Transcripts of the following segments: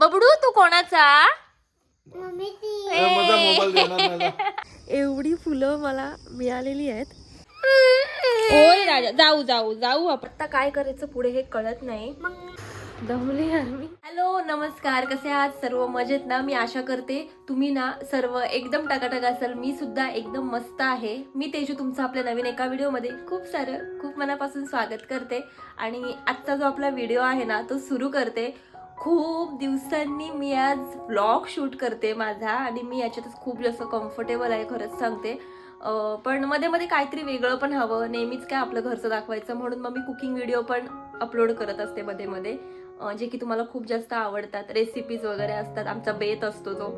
बबडू तू कोणाचा. एवढी फुलं मला मिळालेली आहेत. ओय राजा जाऊ जाऊ जाऊ आता काय करायचं पुढे हे कळत नाही. दमली यार मी हॅलो नमस्कार. कसे आहात? सर्व मजेत ना? मी आशा करते तुम्ही ना सर्व एकदम टकाटक असाल. मी सुद्धा एकदम मस्त आहे. मी तेजू तुमचं आपल्या नवीन एका व्हिडिओमध्ये खूप सारं खूप मनापासून स्वागत करते. आणि आजचा जो आपला व्हिडिओ आहे ना तो सुरू करते. खूप दिवसांनी मी आज ब्लॉग शूट करते माझा आणि मी याच्यातच खूप जास्त कम्फर्टेबल आहे खरंच सांगते. पण मध्ये मध्ये काहीतरी वेगळं पण हवं. नेहमीच काय आपलं घरचं दाखवायचं म्हणून मग मी कुकिंग व्हिडिओ पण अपलोड करत असते मध्ये मध्ये. जे की तुम्हाला खूप जास्त आवडतात. रेसिपीज वगैरे असतात. आमचा बेत असतो तो.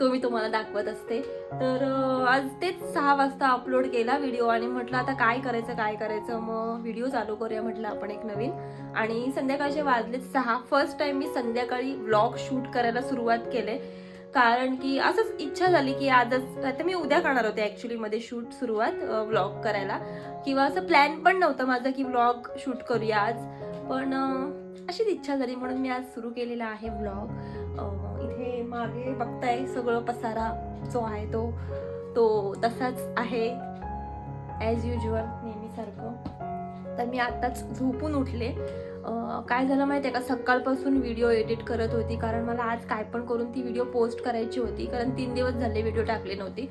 तो मी तुम्हाला दाखवत असते. तर आज तेच सहा वाजता अपलोड केला व्हिडिओ आणि म्हटलं आता काय करायचं काय करायचं? मग व्हिडिओ चालू करूया म्हटलं आपण एक नवीन. आणि संध्याकाळचे वाजलेच सहा. फर्स्ट टाईम मी संध्याकाळी व्लॉग शूट करायला सुरुवात केले. कारण की असंच इच्छा झाली की आजच आता मी उद्या करणार होते ॲक्च्युली मध्ये शूट सुरुवात व्लॉग करायला. किंवा असं प्लॅन पण नव्हतं माझं की व्लॉग शूट करूया आज. पण अशीच इच्छा झाली म्हणून मी आज सुरू केलेला आहे व्लॉग मागे बघताय सगळं पसारा जो आहे तो तो तसाच आहे ॲज युजल नेहमीसारखं. तर मी आत्ताच झोपून उठले. काय झालं माहिती आहे का? सकाळपासून व्हिडिओ एडिट करत होती कारण मला आज काय पण करून ती व्हिडिओ पोस्ट करायची होती कारण तीन दिवस झाले व्हिडिओ टाकले नव्हती.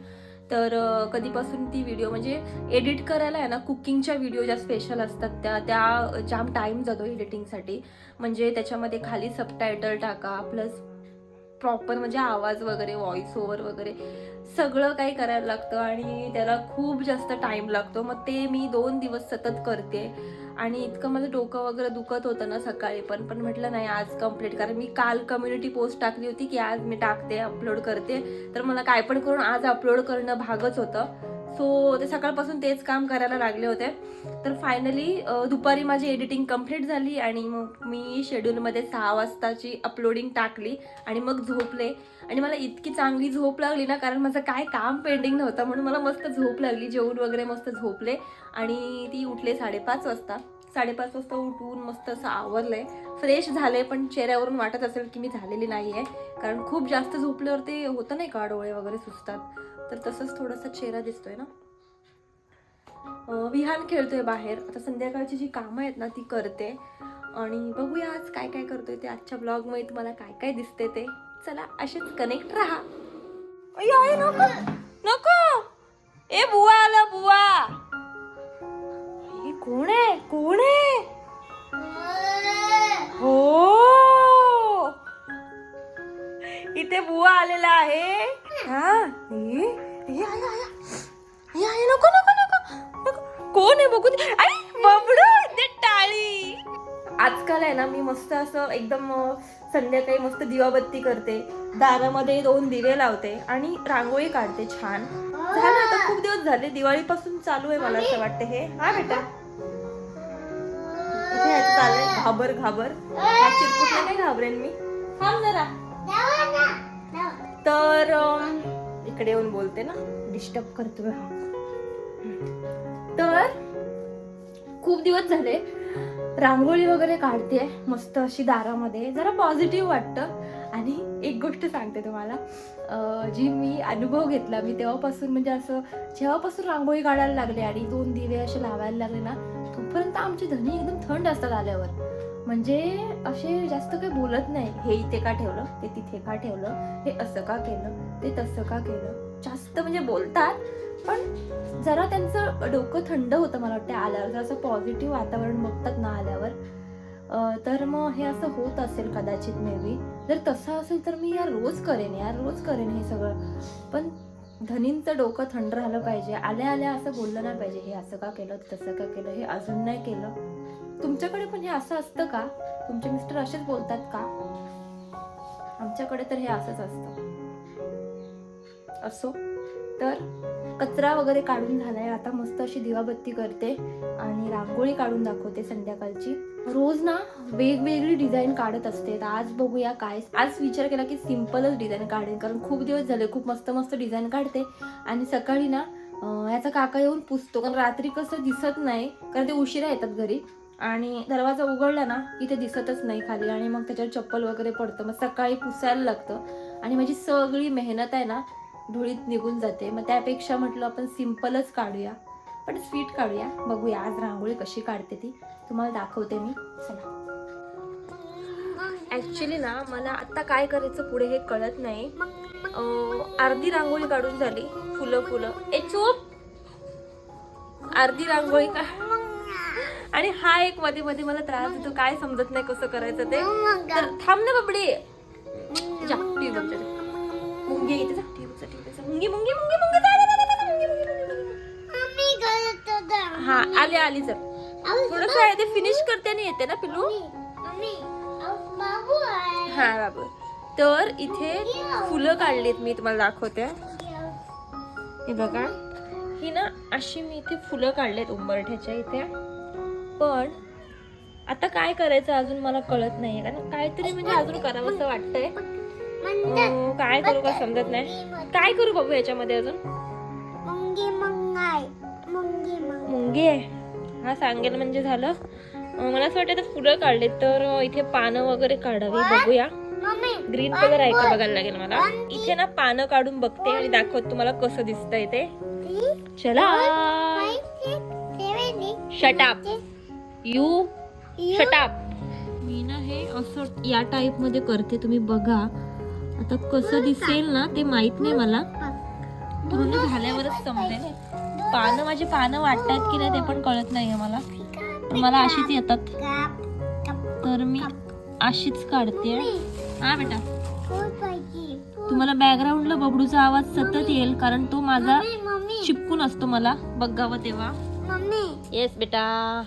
तर कधीपासून ती व्हिडिओ म्हणजे एडिट करायला आहे ना कुकिंगच्या व्हिडिओ ज्या स्पेशल असतात त्या त्या जाम टाईम जातो एडिटिंगसाठी म्हणजे त्याच्यामध्ये खाली सबटायटल टाका प्लस प्रॉपर म्हणजे आवाज वगैरे व्हॉइस ओव्हर वगैरे सगळं काही करायला लागतं आणि त्याला खूप जास्त टाईम लागतो. मग ते मी दोन दिवस सतत करते. आणि इतकं माझं डोकं वगैरे दुखत होतं ना सकाळी पण पण म्हटलं नाही आज कंप्लीट कारण मी काल कम्युनिटी पोस्ट टाकली होती की आज मी टाकते अपलोड करते. तर मला काय पण करून आज अपलोड करणं भागच होतं. सो ते सकाळपासून तेच काम करायला लागले होते. तर फायनली दुपारी माझी एडिटिंग कंप्लीट झाली आणि मग मी शेड्यूलमध्ये सहा वाजताची अपलोडिंग टाकली आणि मग झोपले. आणि मला इतकी चांगली झोप लागली ना कारण माझं काय काम पेंडिंग नव्हतं म्हणून मला मस्त झोप लागली. जेवण वगैरे मस्त झोपले आणि ती उठले साडेपाच वाजता. साडेपाच वाजता उठून मस्त असं आवरलंय फ्रेश झाले पण चेहऱ्यावरून वाटत असेल की मी झालेली नाही आहे कारण खूप जास्त झोपल्यावर ते होतं नाही का डोळे वगैरे सुचतात तर तसंच थोडासा चेहरा दिसतोय ना? विहान खेळतोय बाहेर. आता संध्याकाळची जी कामं आहेत ना ती करते. आणि बघूया आज काय काय करतोय ते आजच्या ब्लॉगमध्ये तुम्हाला काय काय दिसते ते. चला असेच कनेक्ट राहा. अय नको नको! ए बुवा आला बुवा! हे कोण आहे? कोण आहे? संध्याकाळी मस्त दिवाबत्ती करते. दारामध्ये दोन दिवे लावते आणि रांगोळी काढते छान. झालं आता खूप दिवस झाले दिवाळीपासून चालू आहे मला असं वाटतं हे. हा बेटा? इथे चाललंय घाबर घाबर. चिरकुटला काय घाबरेन मी. थांब जरा. तर इकडे येऊन बोलते ना. डिस्टर्ब करतोय तर खूप दिवस झाले. रांगोळी वगैरे काढते मस्त अशी दारामध्ये. जरा पॉझिटिव्ह वाटतं. आणि एक गोष्ट सांगते तुम्हाला. जी मी अनुभव घेतला मी तेव्हापासून म्हणजे असं जेव्हापासून रांगोळी काढायला लागले आणि दोन दिवे असे लावायला लागले ना तोपर्यंत आमचे धनी एकदम थंड असतात आल्यावर. म्हणजे असे जास्त काही बोलत नाही. हे इथे का ठेवलं? ते तिथे का ठेवलं? हे असं का केलं? ते तसं का केलं? जास्त म्हणजे बोलतात पण जरा त्यांचं डोकं थंड होतं मला वाटतं आल्यावर. जर असं पॉझिटिव्ह वातावरण बघतात ना आल्यावर. तर मग हे असं होत असेल कदाचित मे बी जर तसं असेल तर मी यार रोज करेन यार रोज करेन हे सगळं. पण धनींचं डोकं थंड राहिलं पाहिजे. आल्या आल्या असं बोललं नाही पाहिजे. हे असं का केलं तसं का केलं हे अजून नाही केलं. तुमच्याकडे पण हे असं असतं का? तुमचे मिस्टर असेच बोलतात का? आमच्याकडे तर हे असंच असतं. असो. तर कचरा वगैरे काढून झाला आहे आता मस्त अशी दिवाबत्ती करते आणि रांगोळी काढून दाखवते संध्याकाळची. रोज ना वेगवेगळी डिझाईन काढत असते. तर आज बघूया काय. आज विचार केला की सिम्पलच डिझाईन काढेन. कारण खूप दिवस झाले खूप मस्त मस्त डिझाईन काढते. आणि सकाळी ना याचा काका येऊन पुसतो. कारण रात्री कसं दिसत नाही. कारण ते उशिरा येतात घरी. आणि दरवाजा उघडला ना इथे दिसतच नाही खाली. आणि मग त्याच्यावर चप्पल वगैरे पडतं. मग सकाळी पुसायला लागतं. आणि माझी सगळी मेहनत आहे ना धुळीत निघून जाते. मग त्यापेक्षा म्हटलं आपण सिम्पलच काढूया. पण स्वीट काढूया. बघूया आज रांगोळी कशी काढते ती. तुम्हाला दाखवते मी. चला. ॲक्च्युली ना मला आत्ता काय करायचं पुढे हे कळत नाही. अर्धी रांगोळी काढून झाली. फुलं फुलं. ए चूप! अर्धी रांगोळी का? आणि हा एक मध्ये मध्ये मला त्रास देतो. काय समजत नाही कसं करायचं ते. तर थांब ना बाबडी. जा टीव्ही इथे जा. मुंगी मुंगी मुंगी मुंगी जा, जा, जा, जा, जा, मुंगी, मुंगी, मुंगी, मुंगी. हा आली आली सर थोडस आहे ते फिनिश करते आणि येते ना पिलू हा बाबू. तर इथे फुलं काढलीत मी तुम्हाला दाखवते. हे बघा. ही ना अशी मी इथे फुलं काढलेत उंबरठ्याच्या इथे. पण आता काय करायचं अजून मला कळत नाहीये. कारण काहीतरी म्हणजे अजून करावं असं वाटतंय. अं, काय करू का समजत नाही. काय करू बघू याच्यामध्ये अजून? मुंगी आहे. हा सांगेल म्हणजे झालं. मला असं वाटतं फुलं काढले तर इथे पानं वगैरे काढावी बघूया. ग्रीन कलर आहे का बघायला लागेल मला. इथे ना पानं काढून बघते आणि दाखवत तुम्हाला कसं दिसतंय ते. चला. शटाप यू शटाप मी ना हे असं या टाईपमध्ये करते तुम्ही बघा. आता कसं दिसेल ना ते माहीत नाही मला. पूर्ण झाल्यावरच समजेल. पानं माझी पानं वाटतात की नाही ते पण कळत नाहीये मला. पण मला अशीच येतात. तर मी अशीच काढते. हा बेटा. तुम्हाला बॅकग्राऊंडला बबडूचा आवाज सतत येईल कारण तो माझा चिपकून असतो मला. बघावं तेव्हा. येस बेटा.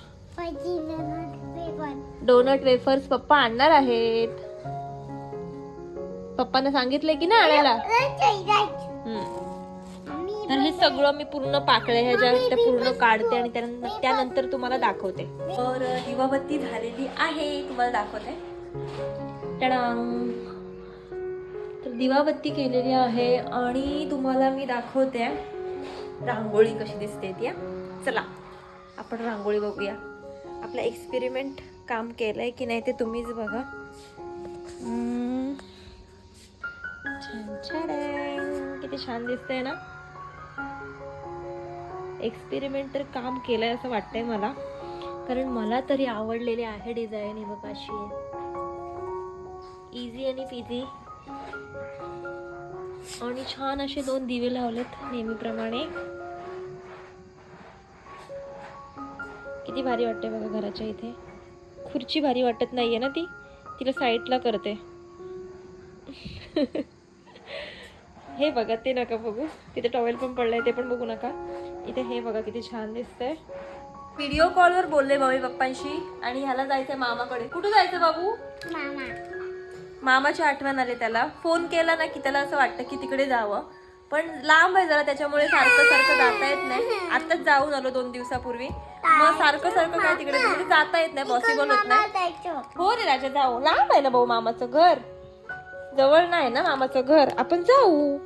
डोनट वेफर्स पप्पा आणणार आहेत. पप्पाने सांगितलंय की ना आणायला हम्म. तर हे सगळं मी पूर्ण पाकळ्या ह्याच्या त्या पूर्ण काढते आणि त्यानं- त्यानंतर तुम्हाला दाखवते तर दिवाबत्ती झालेली आहे तुम्हाला दाखवते टडांग. तर दिवाबत्ती केलेली आहे आणि तुम्हाला मी दाखवते रांगोळी कशी दिसते ती हा. चला आपण रांगोळी बघूया आपलं एक्सपेरिमेंट काम केलंय की नाही ते तुम्हीच बघा हम्म. छान किती छान दिसतंय ना? एक्सपेरिमेंट तर काम केलंय असं वाटतंय मला. कारण मला तरी आवडलेली आहे डिझाईन ही बघ अशी. इझी आणि पिझी आणि छान असे दोन दिवे लावलेत नेहमीप्रमाणे. किती भारी वाटते बघा घराच्या इथे. खुर्ची भारी वाटत नाहीये ना ती? तिला साईडला करते. हे बघा ते नका बघू. तिथे टॉवेल पण पडलंय ते पण बघू नका. इथे हे बघा किती छान दिसतंय. व्हिडिओ कॉलवर बोलले मम्मी पप्पांशी आणि ह्याला जायचंय मामाकडे. कुठे जायचं बाबू? मामाची आठवण आली त्याला. फोन केला ना की त्याला असं वाटतं की तिकडे जावं. पण लांब आहे जरा त्याच्यामुळे सारखं सारखं जाता येत नाही. आताच जाऊन आलो दोन दिवसापूर्वी. मग सारखं सारखं काय तिकडे म्हणजे जाता येत नाही पॉसिबल होत नाही. हो रे राजा जाऊ. लांब आहे ना भाऊ मामाचं घर. जवळ नाही ना मामाचं घर. आपण जाऊ.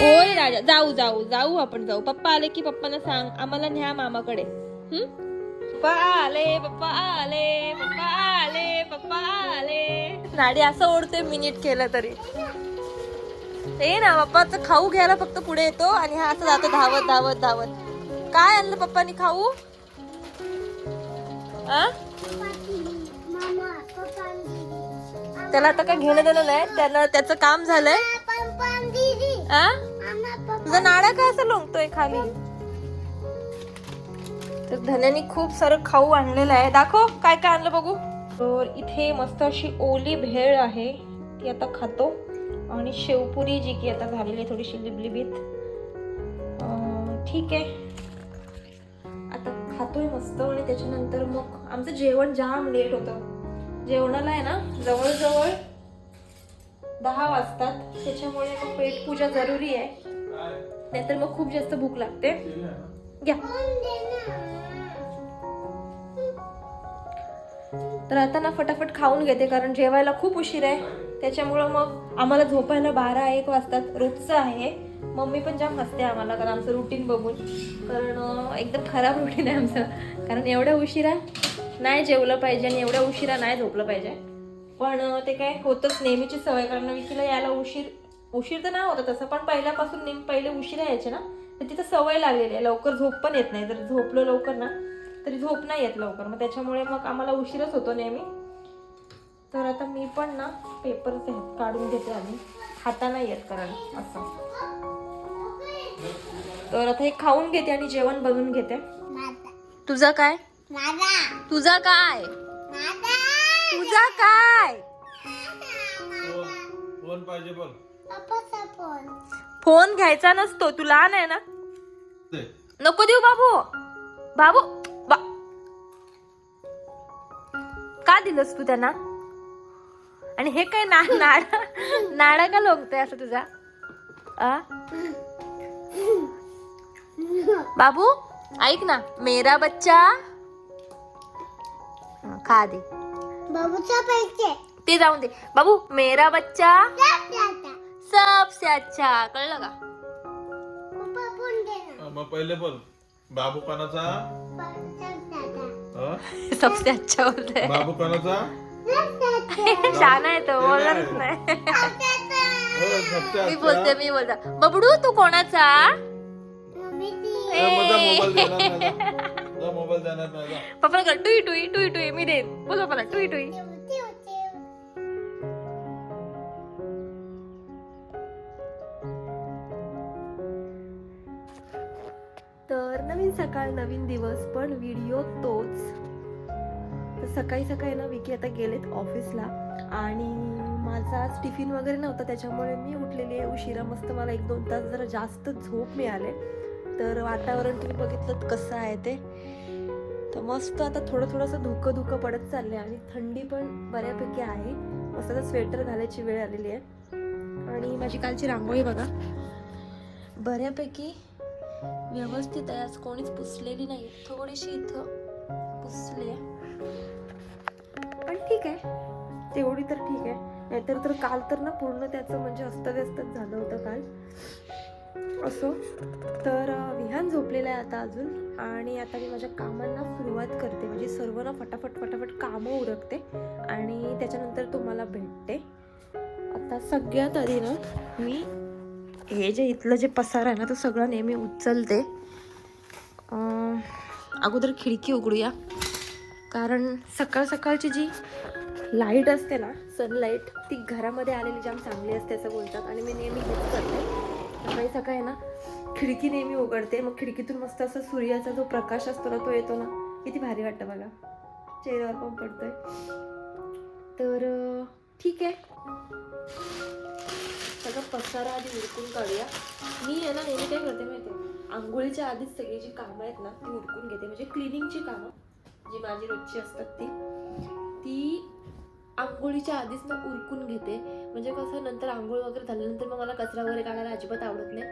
होय राजा जाऊ जाऊ जाऊ आपण जाऊ. पप्पा आले की पप्पांना सांग. आम्हाला न्या मामाकडे? पप्पा आले पप्पा आले पप्पा आले पप्पा आले. राडी असं ओढते मिनिट केलं तरी. ते ना पप्पाचं खाऊ घ्यायला फक्त पुढे येतो आणि हा असं जातो धावत धावत धावत. काय आणलं पप्पानी खाऊ? आ त्याला आता काय घेणं देणं नाही. त्याला त्याचं काम झालंय. आ? तुझा नाडा काय असं लोंगतोय खाली? तर धन्यानी खूप सारं खाऊ आणलेलं आहे. दाखव काय काय आणलं बघू. तर इथे मस्त अशी ओली भेळ आहे ती आता खातो. आणि शेवपुरी जी की आता झालेली आहे थोडीशी लिबलिबीत. ठीक आहे. आता खातोय मस्त आणि त्याच्यानंतर मग आमचं जेवण जाम लेट होतं. जेवणाला आहे ना जवळजवळ दहा वाजतात. त्याच्यामुळे मग पेटपूजा जरुरी आहे. नाहीतर मग खूप जास्त भूक लागते. घ्या. तर आता ना फटाफट खाऊन घेते कारण जेवायला खूप उशीर आहे. त्याच्यामुळं मग आम्हाला झोपायला बारा एक वाजतात. रोजचं आहे. मम्मी पण जाम हसते आम्हाला कारण आमचं रुटीन बघून. कारण एकदम खराब रुटीन आहे आमचं. कारण एवढ्या उशिरा नाही जेवलं पाहिजे आणि एवढ्या उशिरा नाही झोपलं पाहिजे. पण ते काय होतच नेहमीची सवय कारण विकीला यायला उशीर उशीर तर नाही होता तसं पण पहिल्यापासून नेहमी पहिले उशिरा यायचे ना तर तिथं सवय लागलेली आहे. लवकर झोप पण येत नाही. जर झोपलो लवकर ना तरी झोप नाही येत लवकर. मग त्याच्यामुळे मग आम्हाला उशीरच होतो नेहमी. तर आता मी पण ना पेपर काढून घेते आधी. हाताना येत कारण असं. तर आता हे खाऊन घेते आणि जेवण बनवून घेते. तुझा काय? तुझा काय? तुझा काय? फोन पाहिजे बोल. फोन. घ्यायचा नसतो तू लहान आहे ना. नको देऊ बाबू. बाबू बा. का दिलंस तू त्यांना? आणि हे काय ना नाडा नाडा का लोंगतोय असं तुझा? आ? बाबू ऐक ना. मेरा बच्चा हा, खा दे. बाबूचा पैसे ते जाऊन दे. बाबू मेरा बच्चा सबसे अच्छा. कळलं का? मग पहिले बोल. बाबू कोणाचा? हा? सबसे अच्छा बोलतोय. बाबू कोणाचा? छान आहे तो बोलतच नाही. हो, मी. बोलते मी बोलते बबडू तू कोणाचा? मोबाईल देणार नाही. पप्पा कर टुई टुई टुई टुई. मी देईन. बोल पप्पाला टुई टुई. तर नवीन सकाळ नवीन दिवस पण व्हिडिओ तोच. तर सकाळी सकाळी ना विकी आता गेलेत ऑफिसला आणि माझा आज टिफिन वगैरे नव्हता त्याच्यामुळे मी उठलेली आहे. उशिरा मस्त मला एक दोन तास जरा जास्त झोप मिळाले. तर वातावरण तुम्ही बघितलं कसं आहे ते. तर मस्त आता थोडं थोडंसं धुकं धुकं पडत चालले आणि थंडी पण बऱ्यापैकी आहे. मस्त आता स्वेटर घालायची वेळ आलेली आहे. आणि माझी कालची रांगोळी बघा. बऱ्यापैकी व्यवस्थित आहे. आज कोणीच पुसलेली नाही. थोडीशी इथं पुसली. आहे पण ठीक आहे. तेवढी तर ठीक आहे. नाहीतर तर काल तर ना पूर्ण त्याचं म्हणजे अस्तव्यस्तच झालं होतं काल. असो. तर विहान झोपलेलं आहे आता अजून आणि आता मी माझ्या कामांना सुरुवात करते. म्हणजे सर्व ना फटाफट फटाफट कामं उरकते आणि त्याच्यानंतर तुम्हाला भेटते. आता सगळ्यात आधी ना मी हे जे इथलं जे पसार आहे ना तो सगळं नेहमी उचलते. अगोदर खिडकी उघडूया. कारण सकाळ सकाळची जी लाइट असते ना सनलाईट ती घरामध्ये आलेली जाम चांगली असते असं बोलतात आणि मी नेहमी हेच करते. सकाळी सकाळी ना खिडकी नेहमी उघडते. मग खिडकीतून मस्त असं सूर्याचा जो प्रकाश असतो ना तो येतो ना. किती भारी वाटतं बघा. चेहऱ्यावर पण पडतोय. तर ठीक आहे. सगळं पसारा आधी उरकून काढूया. मी आहे ना नेहमी काय करते माहिती आहे आंघोळीच्या आधीच सगळी जी कामं आहेत ना ती उरकून घेते. म्हणजे क्लिनिंगची कामं जी माझी रोजची असतात ती. ती आंघोळीच्या आधीच ना उरकून घेते. म्हणजे कसं नंतर आंघोळ वगैरे झाल्यानंतर मग मला कचरा वगैरे काढायला अजिबात आवडत नाही.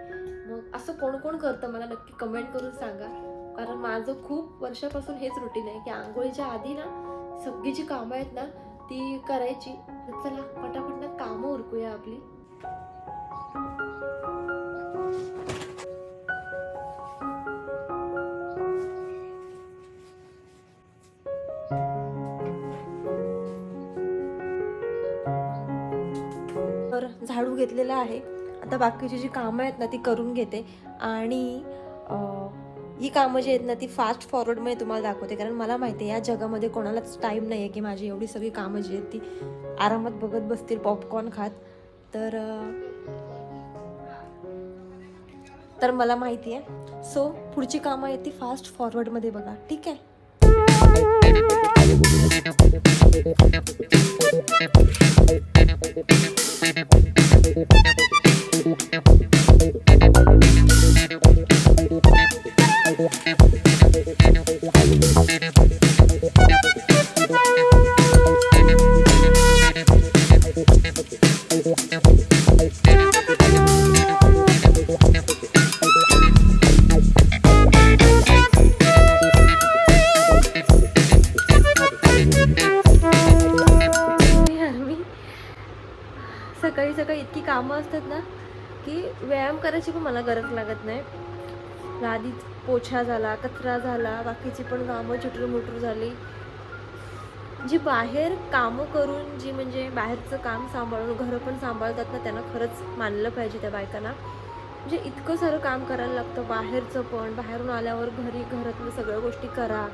मग असं कोण कोण करतं मला नक्की कमेंट करून सांगा. कारण माझं खूप वर्षापासून हेच रुटीन आहे की आंघोळीच्या आधी ना सगळी जी कामं आहेत ना ती करायची. चला पटापट ना कामं उरकूया आपली. झाडू आहे. आता बाकीची जी कामं आहेत ना ती करून घेते. आणि ही कामं जी आहेत ना ती फास्ट फॉरवर्डमध्ये तुम्हाला दाखवते. कारण मला माहिती आहे या जगामध्ये कोणालाच टाईम नाही आहे की माझी एवढी सगळी कामं जी आहेत ती आरामात बघत बसतील पॉपकॉर्न खात. तर तर मला माहिती आहे. सो पुढची कामं आहेत ती फास्ट फॉरवर्डमध्ये बघा. ठीक आहे? Gracias. असतात ना की व्यायाम करायची पण मला गरज लागत नाही. आधीच पोछा झाला कचरा झाला बाकीची पण कामं चिटरू मुटरू झाली. जी बाहेर कामं करून जी म्हणजे बाहेरचं काम सांभाळून घरं पण सांभाळतात ना त्यांना खरंच मानलं पाहिजे त्या बायकांना. म्हणजे इतकं सारं काम करायला लागतं बाहेरचं पण बाहेरून आल्यावर घरी घरातलं सगळ्या गोष्टी करा.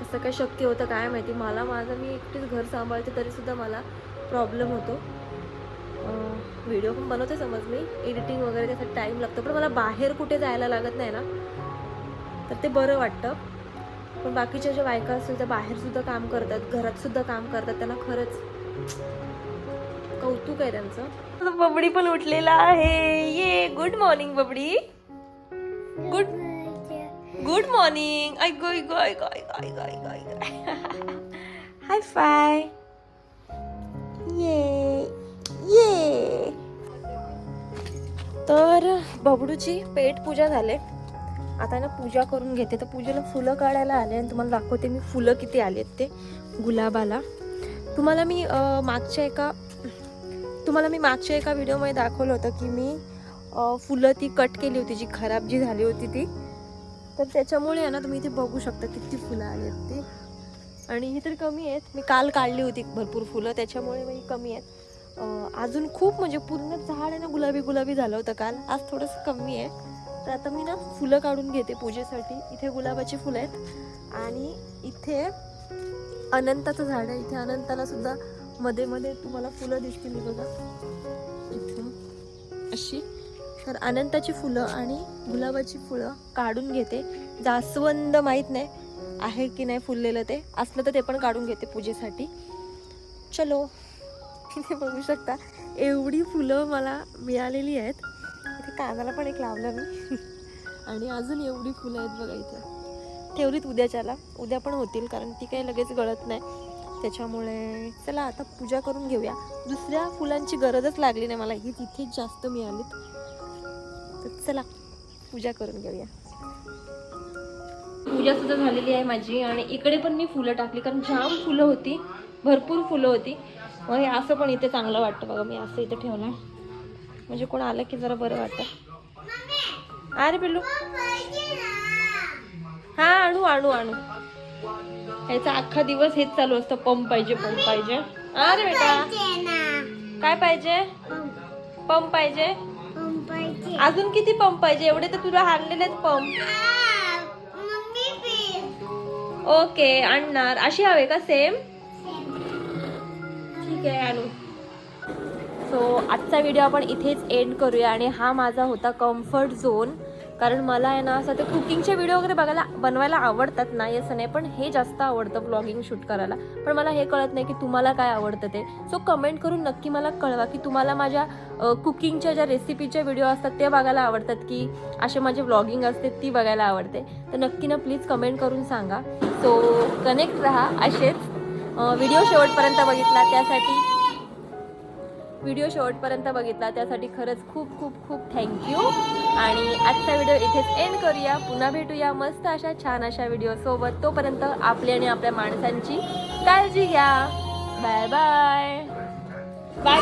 कसं काय शक्य होतं काय माहिती? मला माझं मी एकटीच घर सांभाळते तरी सुद्धा मला प्रॉब्लेम होतो. व्हिडिओ पण बनवते समज मी. एडिटिंग वगैरे त्यासाठी टाईम लागतो. पण मला बाहेर कुठे जायला लागत नाही ना तर ते बरं वाटतं. पण बाकीच्या ज्या बायका असतील त्या बाहेरसुद्धा काम करतात घरातसुद्धा काम करतात त्यांना खरंच कौतुक आहे त्यांचं. बबडी पण उठलेला आहे. ये good morning Babdi. Good good morning I go गोय गो ऐक ऐक ऐक हाय फाय ये तर बबडूची पेट पूजा झाले. आता ना पूजा करून घेते. तर पूजेला फुलं काढायला आले आणि तुम्हाला दाखवते मी फुलं किती आलेत ते गुलाबाला. तुम्हाला मी मागच्या एका तुम्हाला मी मागच्या एका व्हिडिओमध्ये दाखवलं होतं की मी फुलं ती कट केली होती जी खराब जी झाली होती ती. तर त्याच्यामुळे आहे ना तुम्ही इथे बघू शकता किती फुलं आली आहेत ती. आणि ही तर कमी आहेत. मी काल काढली होती भरपूर फुलं त्याच्यामुळे मी कमी आहेत. अजून खूप म्हणजे पूर्ण झाड आहे ना गुलाबी गुलाबी झालं होतं काल. आज थोडंसं कमी आहे. तर आता मी ना फुलं काढून घेते पूजेसाठी. इथे गुलाबाची फुलं आहेत. आणि इथे अनंताचं झाड आहे. इथे अनंताला सुद्धा मध्ये मध्ये तुम्हाला फुलं दिसतील. बघा. इथं अशी. तर अनंताची फुलं आणि गुलाबाची फुलं काढून घेते. जास्वंद माहीत नाही आहे की नाही फुललेलं ते. असलं तर ते पण काढून घेते पूजेसाठी. चलो. इथे बघू शकता. एवढी फुलं मला मिळालेली आहेत. इथे कानाला पण एक लावलं मी. आणि अजून एवढी फुलं आहेत बघा इथे. ठेवलीत उद्याच्याला. उद्या पण होतील कारण ती काही लगेच गळत नाही. त्याच्यामुळे चला आता पूजा करून घेऊया. दुसऱ्या फुलांची गरजच लागली नाही मला. ही तिथेच जास्त मिळालीत. तर चला पूजा करून घेऊया. पूजा सुद्धा झालेली आहे माझी. आणि इकडे पण मी फुलं टाकली. कारण जाम फुलं होती. भरपूर फुलं होती. मग हे असं पण इथे चांगलं वाटतं. बघा मी असं इथे ठेवलं म्हणजे कोण आलं की जरा बरं वाटतं. अरे पिल्लू. हा आणू आणू आणू. ह्याचा अख्खा दिवस हेच चालू असतं. पंप पाहिजे पंप पाहिजे. अरे बेटा. काय पाहिजे? पंप पाहिजे? अजून किती पंप पाहिजे? एवढे तर तुला हारलेले पंप. ओके आणणार. अशी हवे का सेम? ठीक आहे आणू सो आजचा व्हिडिओ आपण इथेच एंड करूया आणि हा माझा होता कम्फर्ट झोन कारण मला आहे ना असं ते कुकिंगचे व्हिडिओ वगैरे बघायला बनवायला आवडतात नाही असं नाही पण हे जास्त आवडतं ब्लॉगिंग शूट करायला. पण मला हे कळत नाही की तुम्हाला काय आवडतं ते. सो कमेंट करून नक्की मला कळवा की तुम्हाला माझ्या कुकिंगच्या ज्या रेसिपीचे व्हिडिओ असतात ते बघायला आवडतात की असे माझे व्लॉगिंग असते ती बघायला आवडते. तर नक्की ना प्लीज कमेंट करून सांगा. सो कनेक्ट राहा असेच. व्हिडिओ शेवटपर्यंत बघितला त्यासाठी व्हिडिओ शेवटपर्यंत बघितला त्यासाठी खरंच खूप खूप खूप थँक्यू आणि आजचा व्हिडिओ इथेच एंड करूया. पुन्हा भेटूया मस्त अशा छान अशा व्हिडिओसोबत तोपर्यंत आपली आणि आपल्या माणसांची काळजी घ्या. Bye bye bye